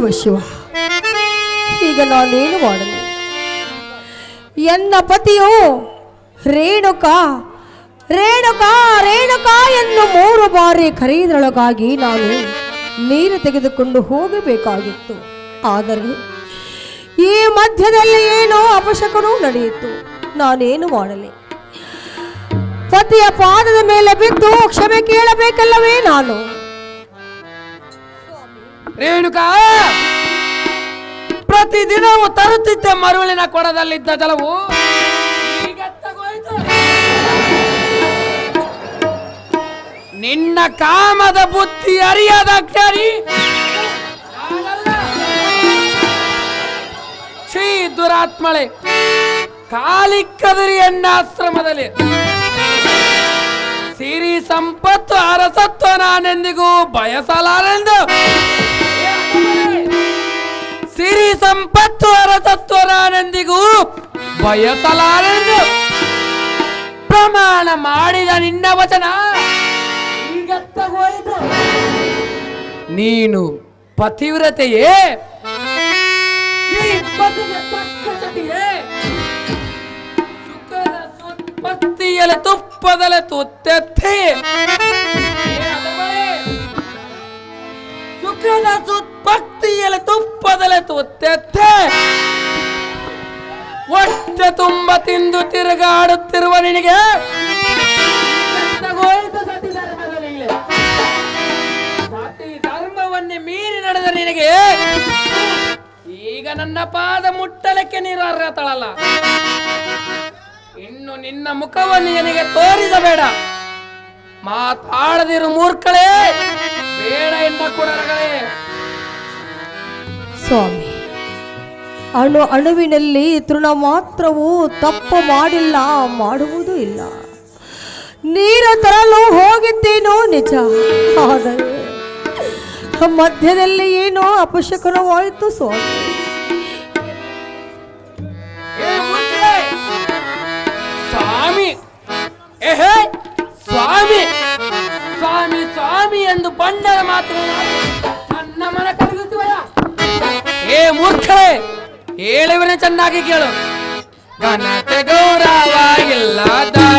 ಶಿವ ಶಿವ. ಈಗ ನಾನೇನು ಮಾಡಲಿ? ಎನ್ನ ಪತಿಯು, ರೇಣುಕಾ ರೇಣುಕಾ ರೇಣುಕಾ ಎಂದು ಮೂರು ಬಾರಿ ಕರೆಯುವುದರೊಳಗಾಗಿ ನಾನು ನೀರು ತೆಗೆದುಕೊಂಡು ಹೋಗಬೇಕಾಗಿತ್ತು. ಆದರೆ ಈ ಮಧ್ಯದಲ್ಲಿ ಏನೋ ಅಪಶಕನೂ ನಡೆಯಿತು. ನಾನೇನು ಮಾಡಲಿ? ಪತಿಯ ಪಾದದ ಮೇಲೆ ಬಿದ್ದು ಕ್ಷಮೆ ಕೇಳಬೇಕಲ್ಲವೇ ನಾನು? ರೇಣುಕಾ ಪ್ರತಿದಿನವೂ ತರುತ್ತಿದ್ದೆ ಮರುಳಿನ ಕೊಡದಲ್ಲಿದ್ದ ಜಲವು. ನಿನ್ನ ಕಾಮದ ಬುದ್ಧಿ ಅರಿಯದ ಅಕ್ಷರಿ ಶ್ರೀ ದುರಾತ್ಮಳೆ. ಕಾಲಿಕ್ಕದಿರಿ ಎನ್ನ ಆಶ್ರಮದಲ್ಲಿ. ಸಿರಿ ಸಂಪತ್ತು ಅರಸತ್ವ ನಾನೆಂದಿಗೂ ಬಯಸಲಾರೆಂದು. ಸಂಪತ್ತು ಅರಸತ್ವ ನಾನೆಂದಿಗೂ ಬಯಸಲಾರೆಂದು ಪ್ರಮಾಣ ಮಾಡಿದ ನಿನ್ನ ವಚನ ಈಗ ಹೋಯಿತು. ನೀನು ಪತಿವ್ರತೆಯೇ? ಈ ಪತಿಗೆ ತಕ್ಕ ಸತಿಯೇ? ಸುಖದ ಸುತ್ಪತ್ತಿಯಲೆ ತುಪ್ಪದಲ ತುತ್ತೆತ್ತಿ? ಸುಖದ ಸುತ್ಪತ್ತಿಯಲೆ ತುಪ್ಪದಲೆ ತುತ್ತೆ? ಒಟ್ಟೆ ತುಂಬ ತಿಂದು ತಿರುಗಾಡುತ್ತಿರುವ ನಿನಗೆ? ಧರ್ಮವನ್ನೇ ಮೀರಿ ನಡೆದ ನಿನಗೆ? ಈಗ ನನ್ನ ಪಾದ ಮುಟ್ಟಲಕ್ಕೆ ನೀರು ಅರ್ಹತಳಲ್ಲ. ಇನ್ನು ನಿನ್ನ ಮುಖವನ್ನು ನನಗೆ ತೋರಿಸಬೇಡ. ಮಾತಾಡದಿರು ಮೂರ್ಖಳೇ, ಬೇಡ ಎನ್ನ ಕುಡರಗಳೇ ಸ್ವಾಮಿ. ಅಣು ಅಣುವಿನಲ್ಲಿ ತೃಣ ಮಾತ್ರವೂ ತಪ್ಪು ಮಾಡಿಲ್ಲ, ಮಾಡುವುದೂ ಇಲ್ಲ. ನೀರು ತರಲು ಹೋಗಿದ್ದೇನೋ ನಿಜ, ಆದರೆ ಮಧ್ಯದಲ್ಲಿ ಏನೋ ಅಪಶಕನವಾಯಿತು ಸ್ವಾಮಿ! ಸ್ವಾಮಿ! ಸ್ವಾಮಿ! ಸ್ವಾಮಿ ಸ್ವಾಮಿ ಎಂದು ಬಂಡರ ಮಾತು ಏ ಮೂರ್ಖೆ ಹೇಳುವನೆ ಚೆನ್ನಾಗಿ ಕೇಳು. ಘನತೆ ಗೌರವ ಇಲ್ಲದವಳು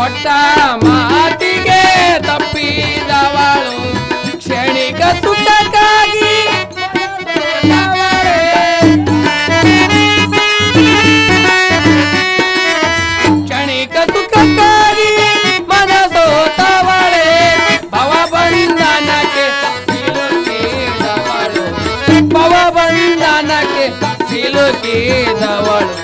ಕೊಟ್ಟ ಮಾತಿಗೆ ತಪ್ಪಿದವಳು. ಕ್ಷಣಿಕ ಸುಖಕ್ಕಾಗಿ ಕ್ಷಣಿಕ ಸುಖಕ್ಕಾಗಿ ಮನಸೋತವಳೆ. ಭವ ಬಂಧನಕ್ಕೆ ಸಿಲುಕಿದವಳು ಭವ ಬಂಧನಕ್ಕೆ ಸಿಲುಕಿದವಳು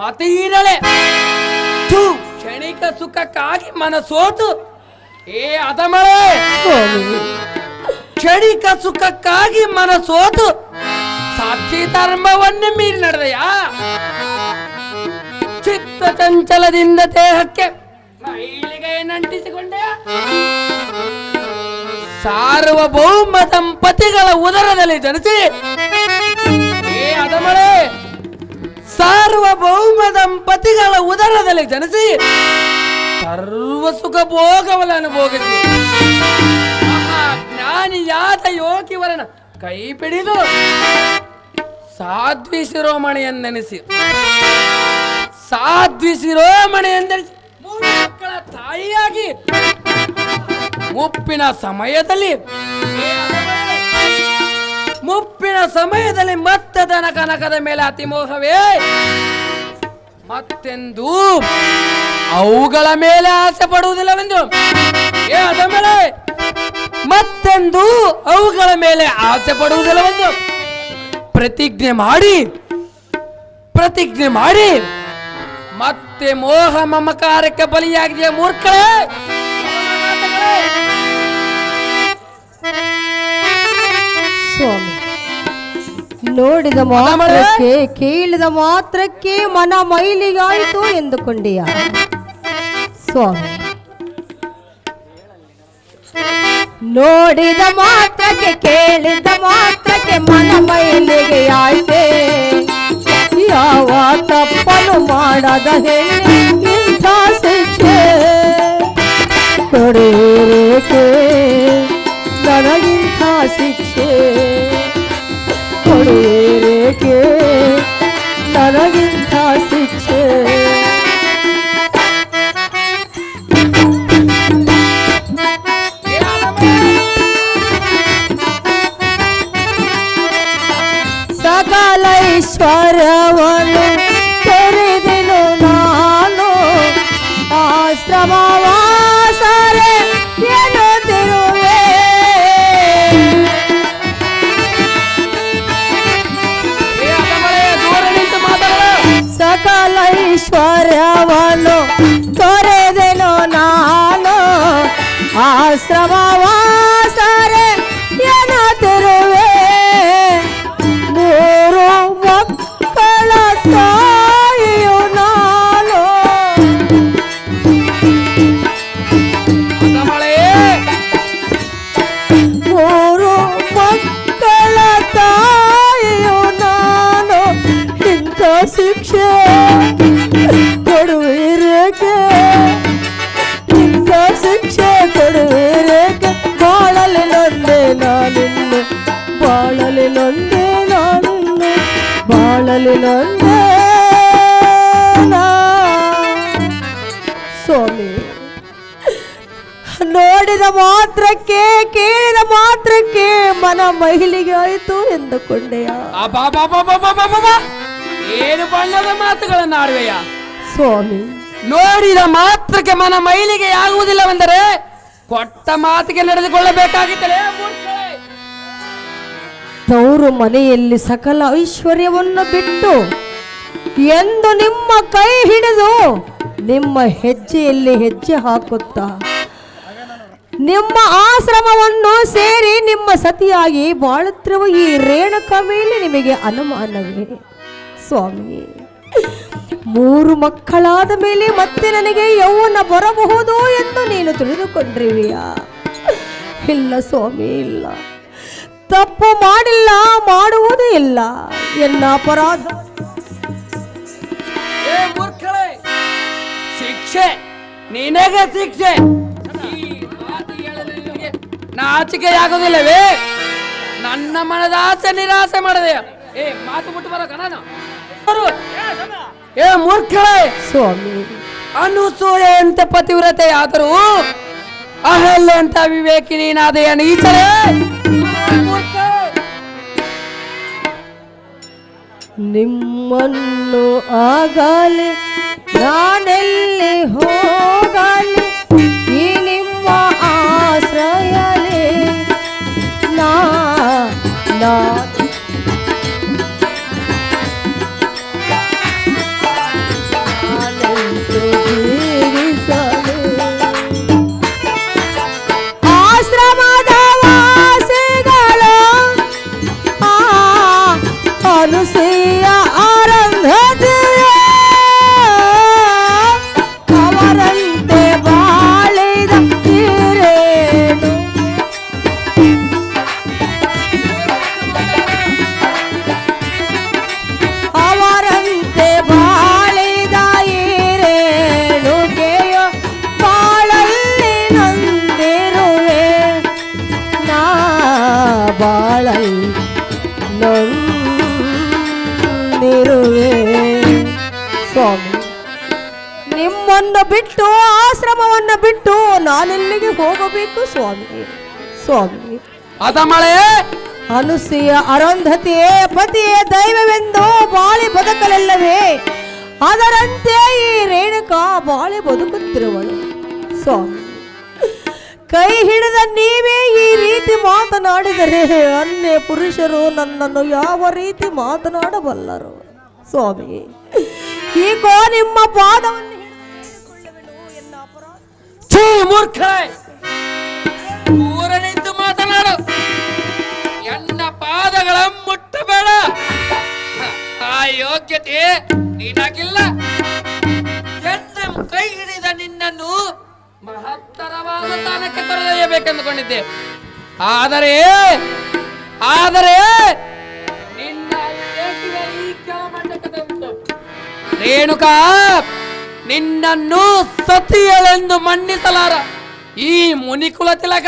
ಮತೀನಳೆ ಥು, ಕ್ಷಣಿಕ ಸುಖಕ್ಕಾಗಿ ಮನಸೋತು ಏ ಅದಮಳೆ. ಕ್ಷಣಿಕ ಸುಖಕ್ಕಾಗಿ ಮನಸೋತು ಸಾಕ್ಷಿ ಧರ್ಮವನ್ನೇ ಮೀರಿ ನಡೆದಯಾ? ಚಿತ್ತ ಚಂಚಲದಿಂದ ದೇಹಕ್ಕೆ ನಂಟಿಸಿಕೊಂಡೆ. ಸಾರ್ವಭೌಮ ದಂಪತಿಗಳ ಉದರದಲ್ಲಿ ಜನಿಸಿ. ಏ ಅದಮಳೆ. ಸಾರ್ವಭೌಮ ದಂಪತಿಗಳ ಉದರದಲ್ಲಿ ಜನಿಸಿ ಸರ್ವ ಸುಖ ಭೋಗವಲ ಅನುಭೋಗಿಸಿ. ಜ್ಞಾನಿಯಾದ ಯೋಗಿವರನ ಕೈ ಪಿಡಿದು ಸಾಧ್ವಿ ಶಿರೋಮಣಿ ಎಂದೆನಿಸಿ ಸಾಧ್ವಿ ಶಿರೋಮಣಿ ಎಂದೆನಿಸಿ ಮೂರು ಮಕ್ಕಳ ತಾಯಿಯಾಗಿ. ಮುಪ್ಪಿನ ಸಮಯದಲ್ಲಿ ಮುಪ್ಪಿನ ಸಮಯದಲ್ಲಿ ಮತ್ತೆ ದನ ಕನಕದ ಮೇಲೆ ಅತಿಮೋಹವೇ ಮತ್ತೆಂದು? ಅವುಗಳ ಮೇಲೆ ಆಸೆ ಪಡುವುದಿಲ್ಲವೆಂದು? ಏ ಮೇಲೆ? ಮತ್ತೆಂದು? ಅವುಗಳ ಮೇಲೆ ಆಸೆ ಪಡುವುದಿಲ್ಲವೆಂದು? ಪ್ರತಿಜ್ಞೆ ಮಾಡಿ ಪ್ರತಿಜ್ಞೆ ಮಾಡಿ, ಮತ್ತೆ ಮೋಹ ಮಮಕಾರಕ್ಕೆ ಬಲಿಯಾಗಿದೆ ಮೂರ್ಖಳೇ ಸ್ವಾಮಿ. ನೋಡಿದ ಮಾತ್ರಕ್ಕೆ ಕೇಳಿದ ಮಾತ್ರಕ್ಕೆ ಮನ ಮೈಲಿಗಾಯಿತು ಎಂದುಕೊಂಡೆಯ. ಸ್ವಾಮಿ. ನೋಡಿದ ಮಾತ್ರಕ್ಕೆ ಕೇಳಿದ ಮಾತ್ರಕ್ಕೆ ಮನ ಮೈಲಿಗೆ ಆಯ್ತೆ ಯಾವ ತಪ್ಪನು ಮಾಡದ ಹೆಣ್ಣೆ. ಐಶ್ವರ್ಯವನ್ನು ತೊರೆದೆನು ನಾನು ಆಶ್ರಮವಾಸರೆ ಎನ್ನುತ್ತಿರುವೆ. ಸಕಲ ಐಶ್ವರ್ಯವನ್ನು ತೊರೆದೆನು ನಾನು ಆಶ್ರಮವಾಸರೆ ಬಾಳಲಿ ನೊಂದೆ ನಾ ಸ್ವಾಮಿ ನೋಡಿದ ಮಾತ್ರಕ್ಕೆ ಕೇಳಿದ ಮಾತ್ರಕ್ಕೆ ಮನ ಮಹಿಳೆಗೆ ಆಯಿತು ಎಂದುಕೊಂಡೆಯ. ಏನು ಬಣ್ಣದ ಮಾತುಗಳನ್ನ ಆಡುವೆಯ ಸ್ವಾಮಿ ನೋಡಿದ ಮಾತ್ರಕ್ಕೆ ಮನ ಮೈಲಿಗೆ ಆಗುವುದಿಲ್ಲವೆಂದರೆ ಕೊಟ್ಟ ಮಾತಿಗೆ ನಡೆದುಕೊಳ್ಳಬೇಕಾಗಿತ್ತಲೇ ಮೂರ್ಖಳೇ. ತವರು ಮನೆಯಲ್ಲಿ ಸಕಲ ಐಶ್ವರ್ಯವನ್ನು ಬಿಟ್ಟು ಎಂದು ನಿಮ್ಮ ಕೈ ಹಿಡಿದು ನಿಮ್ಮ ಹೆಜ್ಜೆಯಲ್ಲಿ ಹೆಜ್ಜೆ ಹಾಕುತ್ತಾ. ನಿಮ್ಮ ಆಶ್ರಮವನ್ನು ಸೇರಿ ನಿಮ್ಮ ಸತಿಯಾಗಿ ಬಾಳುತ್ತಿರುವ ಈ ರೇಣುಕ ಮೇಲೆ ನಿಮಗೆ ಅನುಮಾನವೇ? ಸ್ವಾಮಿ, ಮೂರು ಮಕ್ಕಳಾದ ಮೇಲೆ ಮತ್ತೆ ನನಗೆ ಯೌವನ ಬರಬಹುದು ಎಂದು ನೀನು ತಿಳಿದುಕೊಂಡಿರುವೆಯಾ ಇಲ್ಲ ಸ್ವಾಮಿ, ಇಲ್ಲ. ತಪ್ಪು ಮಾಡಿಲ್ಲ ಮಾಡುವುದೇ ಇಲ್ಲ. ಎನ್ನ ಅಪರಾಧ? ಶಿಕ್ಷೆ ನಿನಗೆ ಶಿಕ್ಷೆ. ಈ ಆಗೋದಿಲ್ಲವೇ ನನ್ನ ಮನದ ಆಸೆ ನಿರಾಸೆ ಮಾಡದೆ. ಏ ಮಾತು ಬಿಟ್ಟು ನಾನು. ಏ ಮೂರ್ಖಳೇ ಸ್ವಾಮಿ. ಅನುಸೂಯೆ ಅಂತ ಪತಿವ್ರತೆ ಆದರೂ ಅಹಲ್ಯ ಅಂತ ವಿವೇಕಿನೀನಾದೆಯ ನೀಚರೇ ನಿಮ್ಮನ್ನು ಆಗಲಿ ನಾನೆಲ್ಲಿ ಹೋಗಲಿ? ಅನುಸೂಯ ನಾನೆಲ್ಲಿಗೆ ಹೋಗಬೇಕು ಸ್ವಾಮಿ? ಸ್ವಾಮಿ. ಅದಮಳೆ ಅನುಸೂಯ ಅರುಂಧತಿಯೇ ಪತಿಯೇ ದೈವವೆಂದು ಬಾಳಿ ಬದುಕಲೆಲ್ಲವೇ? ಅದರಂತೆ ಈ ರೇಣುಕಾ ಬಾಳಿ ಬದುಕುತ್ತಿರುವಳು. ಸ್ವಾಮಿ. ಕೈ ಹಿಡಿದ ನೀವೇ ಈ ರೀತಿ ಮಾತನಾಡಿದರೆ ಅನ್ಯ ಪುರುಷರು ನನ್ನನ್ನು ಯಾವ ರೀತಿ ಮಾತನಾಡಬಲ್ಲರು? ಸ್ವಾಮಿ ಈಗೋ ನಿಮ್ಮ ಪಾದವನ್ನು ಛೀ ಮೂರ್ಖ ದೂರ ನಿಂತು ಮಾತನಾಡು. ಎನ್ನ ಪಾದಗಳ ಮುಟ್ಟಬೇಡ. ಆ ಯೋಗ್ಯತೆ ನೀನಾಗಿಲ್ಲ ಎನ್ನ ಕೈ ಹಿಡಿದ ನಿನ್ನನ್ನು ಮಹತ್ತರವಾದ ಸ್ಥಾನಕ್ಕೆ ಕರೆದೊಯ್ಯಬೇಕೆಂದುಕೊಂಡಿದ್ದೆ. ಆದರೆ ಆದರೆ ನಿನ್ನ ರೇಣುಕಾ ನಿನ್ನನ್ನು ಸತಿಯಳೆಂದು ಮನ್ನಿಸಲಾರ. ಈ ಮುನಿಕುಲ ತಿಲಕ